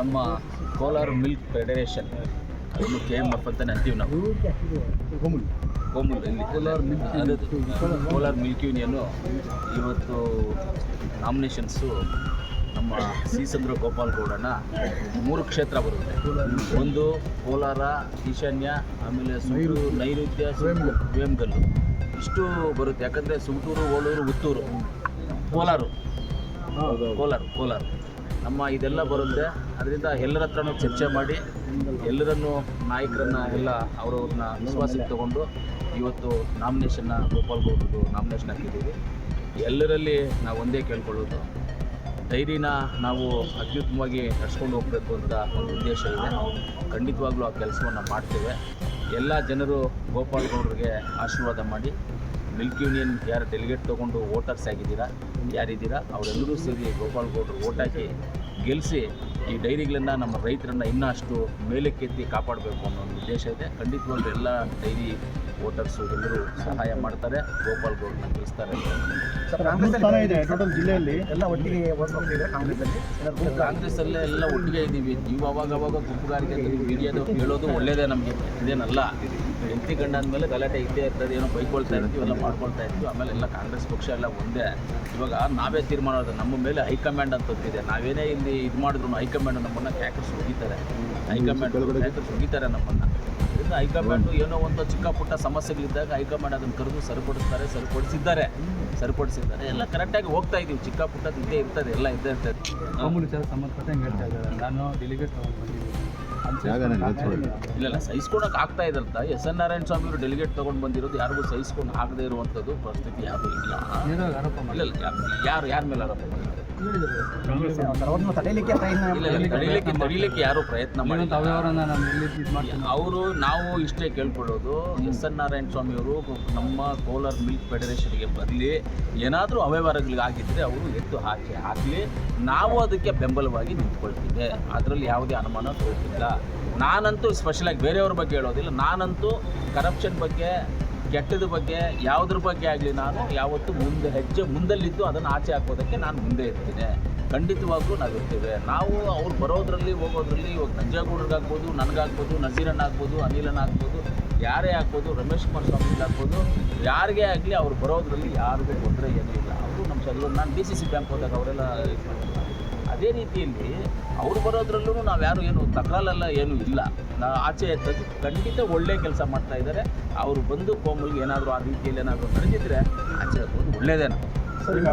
ನಮ್ಮ Kolar milk federation. ಅದನ್ನು K M F ಅಂತಲೇ ಅಂತೀವಿ ನಾವು ಕೋಮುಲ್ ಇಲ್ಲಿ. ಕೋಲಾರ ಮಿಲ್ಕ್ ಕೋಲಾರ ಮಿಲ್ಕ್ ಯೂನಿಯನ್ನು ಇವತ್ತು ನಾಮಿನೇಷನ್ಸು ನಮ್ಮ ಶ್ರೀಚಂದ್ರ ಗೋಪಾಲ್ ಗೌಡನ ಮೂರು ಕ್ಷೇತ್ರ ಬರುತ್ತೆ. ಒಂದು ಕೋಲಾರ ಈಶಾನ್ಯ ಆಮೇಲೆ ಸುಮೂರು ನೈಋತ್ಯ. ವೇಮಗಲ್. ವೇಮಗಲ್ಲು. ಇಷ್ಟು ಬರುತ್ತೆ. ಯಾಕಂದರೆ ಸುಮಟೂರು ಓಳೂರು ಉತ್ತೂರು. ಕೋಲಾರು. ಕೋಲಾರ ಕೋಲಾರ. ನಮ್ಮ ಇದೆಲ್ಲ ಬರುತ್ತೆ. ಅದರಿಂದ ಎಲ್ಲರ ಹತ್ರನೂ ಚರ್ಚೆ ಮಾಡಿ, ಎಲ್ಲರನ್ನು ನಾಯಕರನ್ನ ಎಲ್ಲ ಅವರವ್ರನ್ನ ವಿಶ್ವಾಸಕ್ಕೆ ತಗೊಂಡು ಇವತ್ತು ನಾಮಿನೇಷನ್ನ ಗೋಪಾಲ್ ಗೌಡ್ರದ್ದು ನಾಮಿನೇಷನ್ ಹಾಕಿದ್ದೀವಿ. ಎಲ್ಲರಲ್ಲಿ ನಾವು ಒಂದೇ ಕೇಳ್ಕೊಳ್ಳೋದು. ಧೈರ್ಯನ ನಾವು ಅತ್ಯುತ್ತಮವಾಗಿ ನಡ್ಸ್ಕೊಂಡು ಹೋಗಬೇಕು ಅಂತ ಒಂದು ಉದ್ದೇಶ ಇದೆ. ಖಂಡಿತವಾಗ್ಲೂ ಆ ಕೆಲಸವನ್ನು ಮಾಡ್ತೇವೆ. ಎಲ್ಲ ಜನರು ಗೋಪಾಲ್ ಗೌಡ್ರಿಗೆ ಆಶೀರ್ವಾದ ಮಾಡಿ ಮಿಲ್ಕ್ ಯೂನಿಯನ್ ಯಾರು ಡೆಲಿಗೇಟ್ ತೊಗೊಂಡು ವೋಟರ್ಸ್ ಆಗಿದ್ದೀರಾ ಯಾರಿದ್ದೀರಾ, ಅವರೆಲ್ಲರೂ ಸೇರಿ ಗೋಪಾಲ್ ಗೌಡ್ರು ಓಟ್ ಹಾಕಿ ಗೆಲ್ಲಿಸಿ ಈ ಡೈರಿಗಳನ್ನು ನಮ್ಮ ರೈತರನ್ನು ಇನ್ನಷ್ಟು ಮೇಲಕ್ಕೆತ್ತಿ ಕಾಪಾಡಬೇಕು ಅನ್ನೋ ಒಂದು ಉದ್ದೇಶ ಇದೆ. ಖಂಡಿತವಾಗ್ಲೂ ಎಲ್ಲ ಡೈರಿ ವೋಟರ್ಸು ಎಲ್ಲರೂ ಸಹಾಯ ಮಾಡ್ತಾರೆ ಗೋಪಾಲ್ ಗೌಡ್ನ ಗೆಲ್ಲಿಸ್ತಾರೆ ಅಲ್ಲೇ ಇದೆ ಟೋಟಲ್ ಜಿಲ್ಲೆಯಲ್ಲಿ. ಎಲ್ಲ ಒಟ್ಟಿಗೆ ಕಾಂಗ್ರೆಸ್ಸಲ್ಲಿ? ಕಾಂಗ್ರೆಸ್ಸಲ್ಲೇ ಎಲ್ಲ ಒಟ್ಟಿಗೆ ಇದ್ದೀವಿ. ನೀವು ಅವಾಗ ಅವಾಗ ಗುಂಪುಗಾರಿಕೆ ಮೀಡಿಯಾದವ್ರು ಹೇಳೋದು ಒಳ್ಳೇದೇ ನಮಗೆ. ಇದೇನಲ್ಲ ಹೆಂಡತಿ ಗಂಡ ಅಂದಮೇಲೆ ಗಲಾಟೆ ಇದ್ದೇ ಇರ್ತದೆ ಏನೋ ಬೈಕೊಳ್ತಾ ಇರ್ತೀವಿ ಎಲ್ಲ ಮಾಡ್ಕೊಳ್ತಾ ಇರ್ತೀವಿ. ಆಮೇಲೆ ಎಲ್ಲ ಕಾಂಗ್ರೆಸ್ ಪಕ್ಷ ಎಲ್ಲ ಒಂದೇ. ಇವಾಗ ನಾವೇ ತೀರ್ಮಾನ ನಮ್ಮ ಮೇಲೆ ಹೈಕಮಾಂಡ್ ಅಂತ ಇದೆ ನಾವೇನೇ ಇಲ್ಲಿ ಇದು ಮಾಡಿದ್ರು ಹೈಕಮಾಂಡ್ ನಮ್ಮನ್ನು ಕ್ಯಾಕರ್ಸ್ ಹೋಗಿತಾರೆ ಹೈಕಮಾಂಡ್ ಕ್ಯಾಕರ್ಸ್ ಹೋಗಿತಾರೆ ನಮ್ಮನ್ನು. ಇದರಿಂದ ಹೈಕಮಾಂಡ್ ಏನೋ ಒಂದು ಚಿಕ್ಕ ಪುಟ್ಟ ಸಮಸ್ಯೆಗಳಿದ್ದಾಗ ಹೈಕಮಾಂಡ್ ಅದನ್ನು ಕರೆದು ಸರಿಪಡಿಸ್ತಾರೆ ಸರಿಪಡಿಸಿದ್ದಾರೆ. ಸರಿಪಡಿಸಿದ್ದಾರೆ. ಎಲ್ಲ ಕರೆಕ್ಟಾಗಿ ಹೋಗ್ತಾ ಇದೀವಿ. ಚಿಕ್ಕ ಪುಟ್ಟದ್ದು ಇದ್ದೇ ಇರ್ತದೆ ಎಲ್ಲ ಇದ್ದೇ ಇರ್ತದೆ. ಮಾಮೂಲಿ ಸರ್ ಸಂಬಂಧಪಟ್ಟಂಗೆ ಹೇಳ್ತಾ ಇದ್ದಾರೆ. ನಾನು ಡೆಲಿಗೇಟ್ ತಗೊಂಡು ಬಂದಿದ್ದೀನಿ. ಇಲ್ಲ ಇಲ್ಲ ಸಹಿಸ್ಕೊಳಕ್ ಆಗ್ತಾ ಇದಂತ ಎಸ್. ಎನ್. ನಾರಾಯಣ ಸ್ವಾಮಿ ಅವರು ಡೆಲಿಗೇಟ್ ತಗೊಂಡು ಬಂದಿರೋದು ಯಾರಿಗೂ ಸಹಿಸ್ಕೊಂಡು ಆಗದೇ ಇರುವಂಥದ್ದು ಪರಿಸ್ಥಿತಿ ಯಾರು ಇಲ್ಲ. ಇಲ್ಲ ಇಲ್ಲ ಯಾರು ಯಾರ ಮೇಲೆ ಆರೋಪ ತಡೆಯಲಿಕ್ಕೆ ತಡಿಲಿಕ್ಕೆ ಯಾರು ಪ್ರಯತ್ನ ಅವರು ನಾವು ಇಷ್ಟೇ ಕೇಳ್ಕೊಳ್ಳೋದು ಎಸ್ ಎನ್ ನಾರಾಯಣ ಸ್ವಾಮಿ ಅವರು ನಮ್ಮ ಕೋಲಾರ ಮಿಲ್ಕ್ ಫೆಡರೇಷನ್ಗೆ ಬರಲಿ ಏನಾದರೂ ಅವ್ಯವಹಾರಗಳಿಗಾಗಿದ್ದರೆ ಅವರು ಎತ್ತು ಹಾಕಿ ಹಾಕಲಿ. ನಾವು ಅದಕ್ಕೆ ಬೆಂಬಲವಾಗಿ ನಿಂತ್ಕೊಳ್ತಿದ್ದೆ ಅದರಲ್ಲಿ ಯಾವುದೇ ಅನುಮಾನ ತೋರಿಸಿಲ್ಲ ನಾನಂತೂ ಸ್ಪೆಷಲಾಗಿ ಬೇರೆಯವ್ರ ಬಗ್ಗೆ ಹೇಳೋದಿಲ್ಲ. ನಾನಂತೂ ಕರಪ್ಷನ್ ಬಗ್ಗೆ ಕೆಟ್ಟದ ಬಗ್ಗೆ, ಯಾವುದ್ರ ಬಗ್ಗೆ ಆಗಲಿ ನಾನು ಯಾವತ್ತೂ ಮುಂದೆ ಹೆಜ್ಜೆ ಮುಂದಲ್ಲಿದ್ದು ಅದನ್ನು ಆಚೆ ಹಾಕೋದಕ್ಕೆ ನಾನು ಮುಂದೆ ಇರ್ತೀನಿ. ಖಂಡಿತವಾಗ್ಲೂ ನಾವು ಇರ್ತೇವೆ ನಾವು ಅವ್ರು ಬರೋದ್ರಲ್ಲಿ, ಹೋಗೋದ್ರಲ್ಲಿ ಇವಾಗ ನಂಜೇಗೌಡ್ರಿಗಾಗ್ಬೋದು ನನಗಾಗ್ಬೋದು ನಸೀರಣ್ಣ ಆಗ್ಬೋದು ಅನಿಲನ್ ಆಗ್ಬೋದು, ಯಾರೇ ಆಗ್ಬೋದು, ರಮೇಶ್ ಕುಮಾರ್ ಸ್ವಾಮಿ ಆಗ್ಬೋದು, ಯಾರಿಗೇ ಆಗಲಿ ಅವ್ರು ಬರೋದ್ರಲ್ಲಿ ಯಾರಿಗೂ ತೊಂದರೆ ಏನೂ ಇಲ್ಲ. ಅವರು ನಮ್ಮ ಸಲ ನಾನು ಡಿ ಸಿ ಸಿ ಬ್ಯಾಂಕ್ ಹೋದಾಗ ಅವರೆಲ್ಲ ಇದು ಮಾಡಿದ್ರು. ಅದೇ ರೀತಿಯಲ್ಲಿ ಅವ್ರು ಬರೋದ್ರಲ್ಲೂ ನಾವು ಯಾರು ಏನು ತಕರಾಲೆಲ್ಲ ಏನೂ ಇಲ್ಲ. ನಾವು ಆಚೆ ಎತ್ತದ್ದು ಖಂಡಿತ ಒಳ್ಳೆ ಕೆಲಸ ಮಾಡ್ತಾ ಇದ್ದಾರೆ ಅವರು ಬಂದು ಕೋಮಲ್ಗೆ ಏನಾದರೂ ಆ ರೀತಿಯಲ್ಲಿ ಏನಾದರೂ ನಡೆದಿದ್ರೆ ಆಚೆ ಈಗ